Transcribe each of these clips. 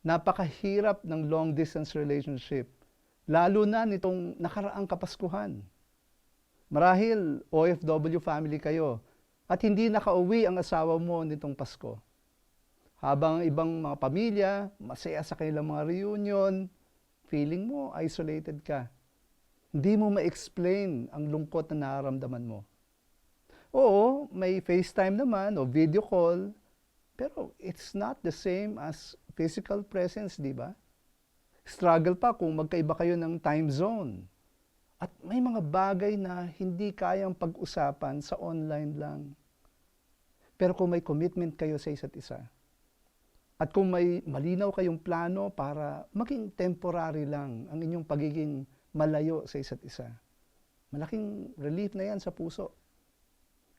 Napakahirap ng long distance relationship, lalo na nitong nakaraang Kapaskuhan. Marahil OFW family kayo at hindi nakauwi ang asawa mo nitong Pasko. Habang ibang mga pamilya, masaya sa kanilang mga reunion, feeling mo isolated ka. Hindi mo ma-explain ang lungkot na nararamdaman mo. Oo, may FaceTime naman o video call, pero it's not the same as physical presence, di ba? Struggle pa kung magkaiba kayo ng time zone. At may mga bagay na hindi kayang pag-usapan sa online lang. Pero kung may commitment kayo sa isa't isa, at kung may malinaw kayong plano para maging temporary lang ang inyong pagiging malayo sa isa't isa, malaking relief na yan sa puso.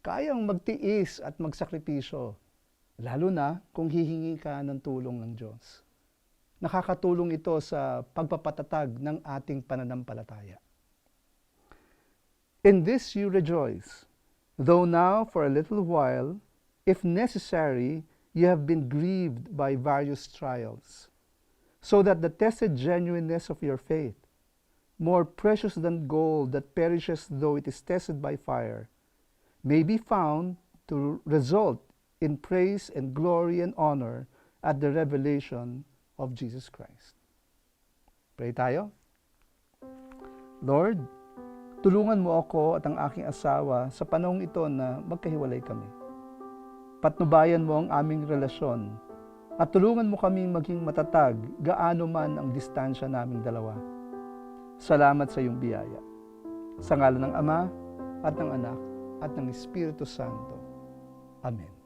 Kayang magtiis at magsakripisyo, lalo na kung hihingi ka ng tulong ng Diyos. Nakakatulong ito sa pagpapatatag ng ating pananampalataya. In this you rejoice, though now for a little while, if necessary, you have been grieved by various trials, so that the tested genuineness of your faith, more precious than gold that perishes though it is tested by fire, may be found to result in praise and glory and honor at the revelation of Jesus Christ. Pray tayo. Lord, tulungan mo ako at ang aking asawa sa panahong ito na magkahiwalay kami. Patnubayan mo ang aming relasyon at tulungan mo kaming maging matatag gaano man ang distansya naming dalawa. Salamat sa iyong biyaya. Sa ngalan ng Ama at ng Anak at ng Espiritu Santo. Amen.